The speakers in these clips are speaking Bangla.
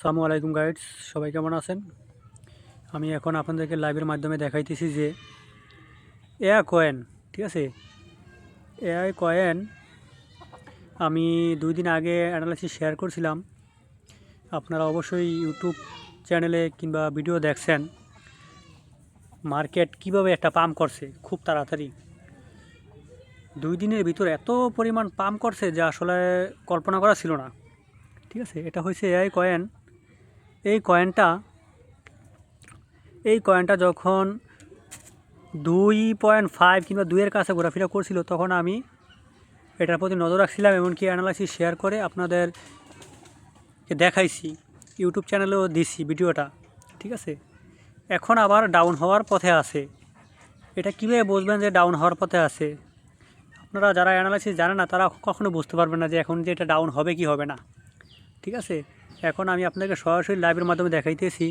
সালামু আলাইকুম গাইডস সবাই কেমন আছেন? আমি এখন আপনাদেরকে লাইভের মাধ্যমে দেখাইতেছি যে এআই কয়েন ঠিক আছে? এআই কয়েন আমি দুই দিন আগে অ্যানালাইসিস শেয়ার করছিলাম। আপনারা অবশ্যই ইউটিউব চ্যানেলে কিংবা ভিডিও দেখছেন মার্কেট কীভাবে একটা পাম্প করছে, খুব তাড়াতাড়ি। দুই দিনের ভিতরে এত পরিমাণ পাম্প করছে যা আসলে কল্পনা করা ছিল না। ঠিক আছে? এটা হয়েছে এআই কয়েন এই কয়েনটা এই কয়েনটা যখন দুই পয়েন্ট ফাইভ কিংবা দুইয়ের কাছে ঘোরাফেরা করছিল, তখন আমি এটার প্রতি নজর রাখছিলাম এমনকি অ্যানালাইসিস শেয়ার করে আপনাদেরকে দেখাইছি ইউটিউব চ্যানেলেও দিছি ভিডিওটা, ঠিক আছে? এখন আবার ডাউন হওয়ার পথে আছে। এটা কীভাবে বুঝবেন যে ডাউন হওয়ার পথে আছে? আপনারা যারা অ্যানালাইসিস জানে না, তারা কখনো বুঝতে পারবেন না যে এখন যে এটা ডাউন হবে কি হবে না, ঠিক আছে? এখন আমি আপনাকে সরাসরি লাইভের মাধ্যমে দেখাইতেছি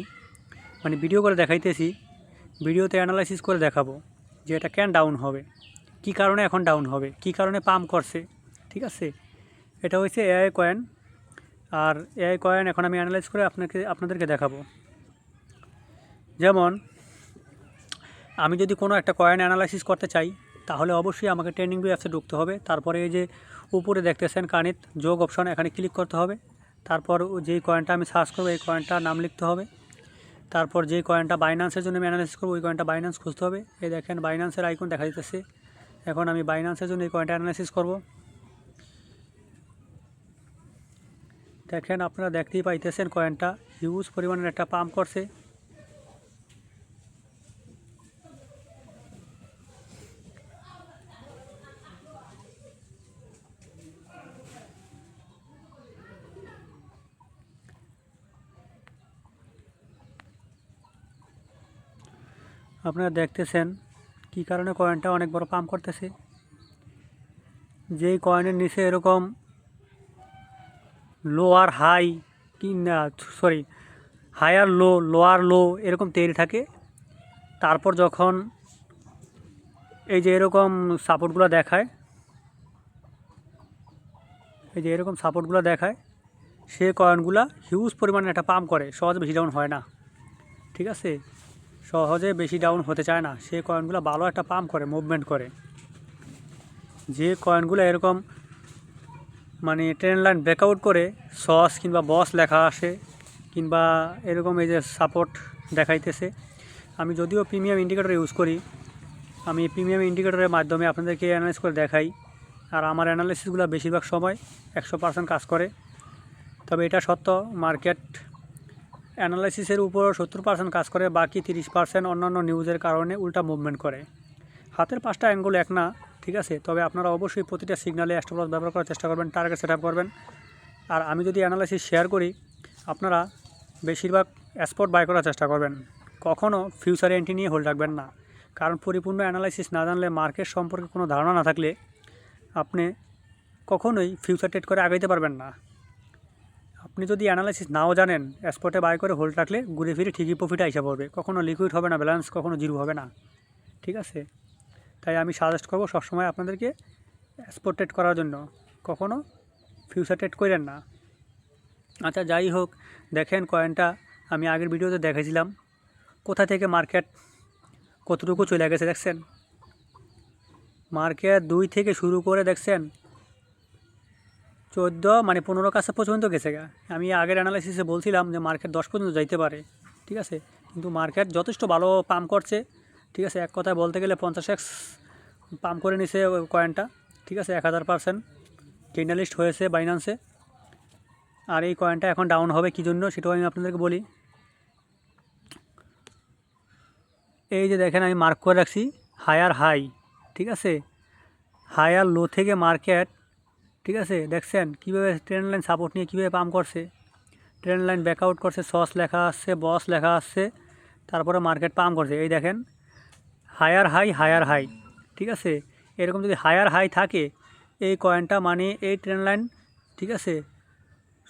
মানে ভিডিও করে দেখাইতেছি ভিডিওতে অ্যানালাইসিস করে দেখাবো যে এটা কেন ডাউন হবে, কি কারণে এখন ডাউন হবে, কি কারণে পাম্প করছে, ঠিক আছে? এটা হচ্ছে এআই কয়েন আর এআই কয়েন এখন আমি অ্যানালাইজ করে আপনাকে, আপনাদেরকে দেখাবো। যেমন, আমি যদি কোনো একটা কয়েন অ্যানালাইসিস করতে চাই, তাহলে অবশ্যই আমাকে ট্রেনিং বি অ্যাপসে ঢুকতে হবে। তারপরে এই যে উপরে দেখতেছেন কানিত যোগ অপশন এখানে ক্লিক করতে হবে। তারপর যেই কয়েনটা আমি সার্চ করব, এই কয়েনটার নাম লিখতে হবে। তারপর যেই কয়েনটা বাইন্যান্সের জন্য আমি অ্যানালাইসিস করব, ওই কয়েনটা বাইন্যান্স খুঁজতে হবে। এই দেখেন বাইন্যান্সের আইকন দেখা দিতেছে। এখন আমি বাইন্যান্সের জন্য এই কয়েনটা অ্যানালাইসিস করব। দেখেন আপনারা দেখতেই পাইতেছেন কয়েনটা হিউজ পরিমাণের একটা পাম্প করছে। আপনারা দেখতেছেন কি কারণে কয়েনটা অনেক বড় পাম্প করতেছে। যেই কয়েনের নিচে এরকম লোয়ার হাই কি না sorry higher low lower low এরকম তৈরি থাকে। তারপর যখন এই যে এরকম সাপোর্টগুলো দেখায়, এই যে এরকম সাপোর্টগুলো দেখায়, সে কয়েনগুলা হিউজ পরিমাণে একটা পাম্প করে, সহজে বেশি হয় না। ঠিক আছে? সহজে বেশি ডাউন হতে চায় না। সে কয়েনগুলো ভালো একটা পাম্প করে মুভমেন্ট করে। যে কয়েনগুলো এরকম মানে ট্রেন লাইন ব্রেকআউট করে সস কিংবা বস লেখা আসে, কিংবা এরকম এই যে সাপোর্ট দেখাইতেছে, আমি যদিও প্রিমিয়াম ইন্ডিকেটর ইউজ করি, আমি প্রিমিয়াম ইন্ডিকেটরের মাধ্যমে আপনাদেরকে অ্যানালাইজ করে দেখাই, আর আমার অ্যানালাইসিসগুলো বেশিরভাগ সময় একশো পার্সেন্ট কাজ করে। তবে এটা সত্য মার্কেট অ্যানালাইসিসের উপর সত্তর পার্সেন্ট কাজ করে, বাকি তিরিশ পার্সেন্ট অন্যান্য নিউজের কারণে উল্টা মুভমেন্ট করে। হাতের পাঁচটা অ্যাঙ্গুল এক না, ঠিক আছে? তবে আপনারা অবশ্যই প্রতিটা সিগনালে অ্যাস্ট্রোপ্লস ব্যবহার করার চেষ্টা করবেন টার্গেট সেট করবেন। আর আমি যদি অ্যানালাইসিস শেয়ার করি, আপনারা বেশিরভাগ স্পট বাই করার চেষ্টা করবেন। কখনও ফিউচার এন্ট্রি নিয়ে হোল্ড রাখবেন না। কারণ পরিপূর্ণ অ্যানালাইসিস না জানলে মার্কেট সম্পর্কে কোনো ধারণা না থাকলে আপনি কখনোই ফিউচার ট্রেড করে আগাইতে পারবেন না। আপনি যদি অ্যানালাইসিস নাও জানেন স্পটে বাই করে হোল্ড রাখলে ঘুরে ফিরে ঠিকই প্রফিট আইসা পড়বে। কখনো লিকুইড হবে না ব্যালেন্স কখনো জিরো হবে না। ঠিক আছে? তাই আমি সাজেস্ট করব সবসময় আপনাদেরকে স্পট ট্রেড করার জন্য। কখনো ফিউচার ট্রেড করেন না। আচ্ছা যাই হোক, দেখেন কয়েনটা আমি আগের ভিডিওতে দেখেছিলাম। কোথা থেকে মার্কেট কতটুকু চলে গেছে দেখছেন? মার্কেট দুই থেকে শুরু করে দেখছেন চোদ্দ মানে পনেরো কাছে পর্যন্ত গেছে গা। আমি আগের অ্যানালাইসিসে বলছিলাম যে মার্কেট দশ পর্যন্ত যাইতে পারে, ঠিক আছে? কিন্তু মার্কেট যথেষ্ট ভালো পাম্প করছে, ঠিক আছে? এক কথায় বলতে গেলে পঞ্চাশ এক্স পাম্প করে নিছে কয়েনটা ঠিক আছে? এক হাজার পার্সেন্ট টেনালিস্ট হয়েছে বাইনান্সে আর এই কয়েনটা এখন ডাউন হবে কী জন্য সেটাও আমি আপনাদেরকে বলি। এই যে দেখেন আমি মার্ক করে রাখছি হায়ার হাই ঠিক আছে? হায়ার লো থেকে মার্কেট ঠিক আছে? দেখছেন? কীভাবে ট্রেন লাইন সাপোর্ট নিয়ে কীভাবে পাম্প করছে? ট্রেন লাইন ব্যাকআউট করছে সস লেখা আসছে বস লেখা আসছে, তারপরে মার্কেট পাম্প করছে। এই দেখেন হায়ার হাই হায়ার হাই ঠিক আছে? এরকম যদি হায়ার হাই থাকে, এই কয়েনটা মানে এই ট্রেন লাইন ঠিক আছে?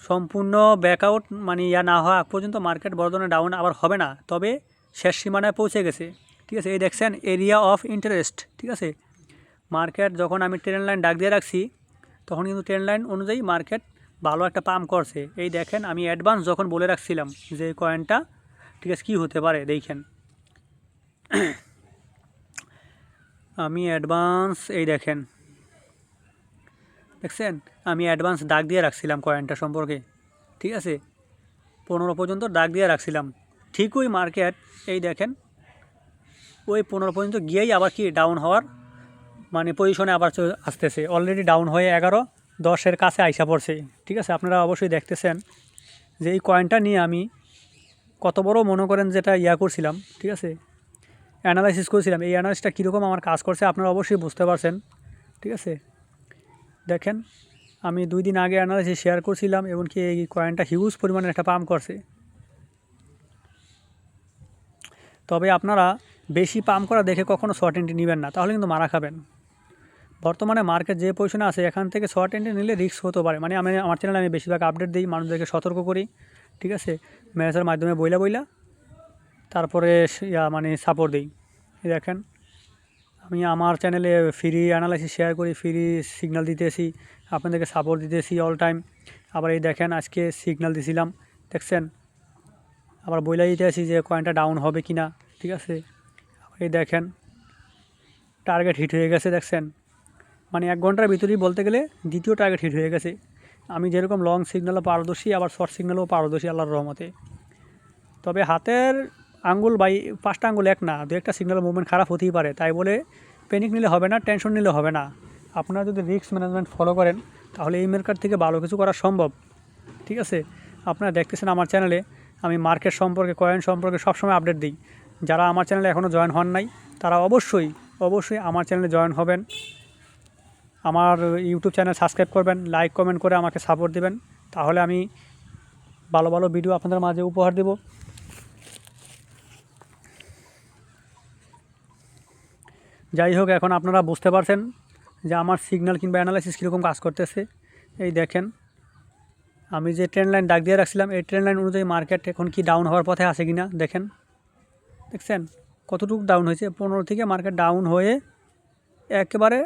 সম্পূর্ণ ব্যাকআউট মানে ইয়া না হওয়া পর্যন্ত মার্কেট বড় ধরনের ডাউন আবার হবে না, তবে শেষ সীমানায় পৌঁছে গেছে। ঠিক আছে? এই দেখছেন এরিয়া অফ ইন্টারেস্ট ঠিক আছে? মার্কেট যখন আমি ট্রেন লাইন ডাক দিয়ে রাখছি তখন কিন্তু ট্রেন লাইন অনুযায়ী মার্কেট ভালো একটা পাম্প করছে। এই দেখেন, আমি অ্যাডভান্স যখন বলে রাখছিলাম যে কয়েনটা ঠিক আছে, কী হতে পারে, দেখেন। আমি অ্যাডভান্স এই দেখেন। দেখছেন? আমি অ্যাডভান্স দাগ দিয়ে রাখছিলাম কয়েনটা সম্পর্কে, ঠিক আছে? পনেরো পর্যন্ত দাগ দিয়ে রাখছিলাম। ঠিক ওই মার্কেট এই দেখেন, ওই পনেরো পর্যন্ত গিয়েই আবার কি ডাউন হওয়ার মানে পজিশনে আবার আসতেছে। অলরেডি ডাউন হয়ে এগারো, দশের কাছে আইসা পড়ছে। ঠিক আছে? আপনারা অবশ্যই দেখতেছেন যে এই কয়েনটা নিয়ে আমি কত বড় মনে করেন যেটা ইয়া করছিলাম, ঠিক আছে? অ্যানালাইসিস করেছিলাম। এই অ্যানালাইসিসটা কীরকম আমার কাজ করছে আপনারা অবশ্যই বুঝতে পারছেন, ঠিক আছে? দেখেন, আমি দুই দিন আগে অ্যানালাইসিস শেয়ার করছিলাম এমনকি এই কয়েনটা হিউজ পরিমাণে একটা পাম্প করছে। তবে আপনারা বেশি পাম্প করা দেখে কখনো শর্ট এন্ট্রি নেবেন না, তাহলে কিন্তু মারা খাবেন। বর্তমানে মার্কেট যে পজিশনে আছে, এখান থেকে শর্ট এন্ট্রি নিলে রিস্ক হতে পারে। মানে আমি, আমার চ্যানেলে আমি বেশিরভাগ আপডেট দিই, মানুষদেরকে সতর্ক করি, ঠিক আছে? ম্যানেজার মাধ্যমে বইলা বইলা, তারপরে মানে সাপোর্ট দিই। দেখেন, আমি আমার চ্যানেলে ফ্রি অ্যানালাইসিস শেয়ার করি ফ্রি সিগনাল দিতেছি, আপনাদেরকে সাপোর্ট দিতেছি অল টাইম আবার এই দেখেন, আজকে সিগনাল দিছিলাম, দেখছেন? আবার বইলা দিতে আসি যে কয়েনটা ডাউন হবে কি না ঠিক আছে? আবার এই দেখেন টার্গেট হিট হয়ে গেছে, দেখছেন? মানে এক ঘণ্টার ভিতরেই বলতে গেলে দ্বিতীয় টার্গেট হিট হয়ে গেছে। আমি যেরকম লং সিগন্যালও পারদর্শী, আবার শর্ট সিগন্যালও পারদর্শী আল্লাহর রহমতে। তবে হাতের আঙ্গুল বাই, পাঁচটা আঙ্গুল এক না, দু একটা সিগন্যাল মুভমেন্ট খারাপ হতেই পারে। তাই বলে প্যানিক নিলে হবে না টেনশন নিলে হবে না। আপনারা যদি রিস্ক ম্যানেজমেন্ট ফলো করেন, তাহলে এই মার্কেট থেকে ভালো কিছু করা সম্ভব। ঠিক আছে? আপনারা দেখতেছেন আমার চ্যানেলে আমি মার্কেট সম্পর্কে কয়েন সম্পর্কে সবসময় আপডেট দিই। যারা আমার চ্যানেলে এখনও জয়েন হন নাই, তারা অবশ্যই অবশ্যই আমার চ্যানেলে জয়েন হবেন। আমার ইউটিউব চ্যানেল সাবস্ক্রাইব করবেন লাইক কমেন্ট করে আমাকে সাপোর্ট দিবেন। তাহলে আমি ভালো ভালো ভিডিও আপনাদের মাঝে উপহার দেব। যাই হোক, এখন আপনারা বুঝতে পারছেন যে আমার সিগন্যাল কিংবা অ্যানালাইসিস কীরকম কাজ করতেছে। এই দেখেন, আমি যে ট্রেন লাইন ডাক দিয়ে রাখছিলাম, এই ট্রেন লাইন অনুযায়ী মার্কেট এখন কি ডাউন হওয়ার পথে আছে কি না দেখেন। দেখছেন? কতটুকু ডাউন হয়েছে? পনেরো থেকে মার্কেট ডাউন হয়ে একেবারে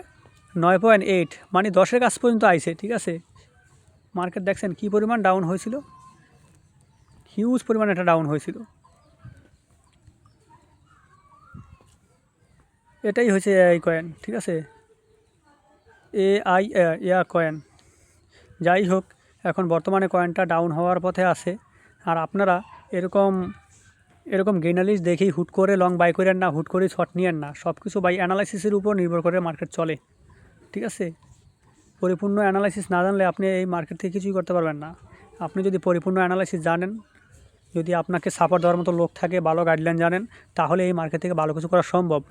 নয় পয়েন্ট এইট মানে দশের কাছ পর্যন্ত আইছে, ঠিক আছে? মার্কেট দেখছেন কী পরিমাণ ডাউন হয়েছিল? হিউজ পরিমাণ একটা ডাউন হয়েছিল। এটাই হয়েছে এআই কয়েন ঠিক আছে? এ আই এয়া কয়েন যাই হোক, এখন বর্তমানে কয়েনটা ডাউন হওয়ার পথে আছে। আর আপনারা এরকম এরকম গেনালিস দেখেই হুট করে লং বাই করেন না, হুট করে শর্ট নিয়েন না। সব কিছু বাই অ্যানালাইসিসের উপর নির্ভর করে মার্কেট চলে। ঠিক আছে? পরিপূর্ণ অ্যানালাইসিস না জানলে আপনি এই মার্কেট থেকে কিছুই করতে পারবেন না। আপনি যদি পরিপূর্ণ অ্যানালাইসিস জানেন, যদি আপনাকে সাপোর্ট দেওয়ার মতো লোক থাকে, ভালো গাইডলাইন জানেন, তাহলে এই মার্কেট থেকে ভালো কিছু করা সম্ভব।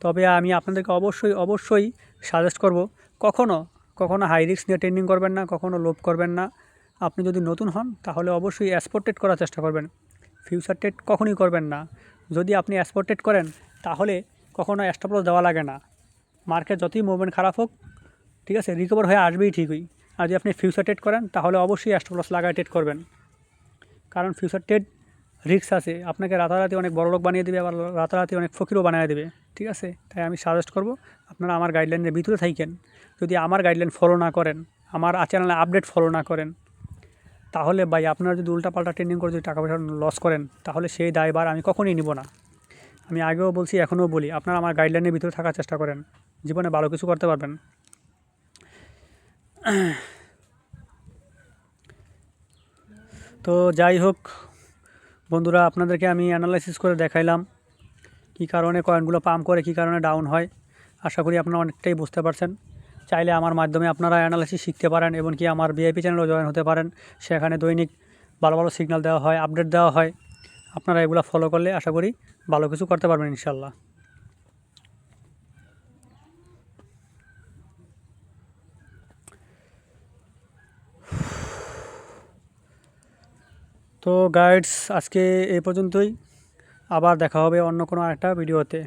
তবে আমি আপনাদেরকে অবশ্যই অবশ্যই সাজেস্ট করব কখনও কখনো হাই রিস্ক নিয়ে ট্রেন্ডিং করবেন না, কখনো লোভ করবেন না। আপনি যদি নতুন হন, তাহলে অবশ্যই অ্যাসপোর্টেড করার চেষ্টা করবেন। ফিউচার ট্রেড কখনই করবেন না। যদি আপনি অ্যাসপোর্টেড করেন, তাহলে কখনো স্টপলস দেওয়া লাগে না। মার্কেট যতই মুভমেন্ট খারাপ হোক, ঠিক আছে রিকভার হয়ে আসবেই ঠিকই। আর যদি আপনি ফিউচার ট্রেড করেন, তাহলে অবশ্যই স্টপলস লাগায় ট্রেড করবেন। কারণ ফিউচার ট্রেড রিস্ক আছে। আপনাকে রাতারাতি অনেক বড় লোক বানিয়ে দেবে, আবার রাতারাতি অনেক ফকিরও বানিয়ে দেবে, ঠিক আছে? তাই আমি সাজেস্ট করব, আপনারা আমার গাইডলাইনের ভিতরে থাকেন। যদি আমার গাইডলাইন ফলো না করেন, আমার চ্যানেলে আপডেট ফলো না করেন, তাহলে ভাই আপনারা যদি উল্টাপাল্টা ট্রেনিং করে যদি টাকা পয়সা লস করেন, তাহলে সেই দায়ভার আমি কখনই নিব না। আমি আগেও বলছি, এখনও বলি, আপনারা আমার গাইডলাইনের ভিতরে থাকার চেষ্টা করেন। জীবনে ভালো কিছু করতে পারবেন। তো যাই হোক, বন্ধুরা, আপনাদেরকে আমি অ্যানালাইসিস করে দেখাইলাম কী কারণে কয়েনগুলো পাম্প করে, কী কারণে ডাউন হয়। আশা করি আপনারা অনেকটাই বুঝতে পারছেন। চাইলে আমার মাধ্যমে আপনারা অ্যানালাইসিস শিখতে পারেন এবং কি আমার ভিআইপি চ্যানেলও জয়েন হতে পারেন। সেখানে দৈনিক ভালো ভালো সিগন্যাল দেওয়া হয় আপডেট দেওয়া হয়। আপনারা এগুলো ফলো করলে আশা করি ভালো কিছু করতে পারবেন ইনশাল্লাহ তো গাইডস আজকে এই পর্যন্তই। আবার দেখা হবে অন্য কোনো একটা ভিডিওতে।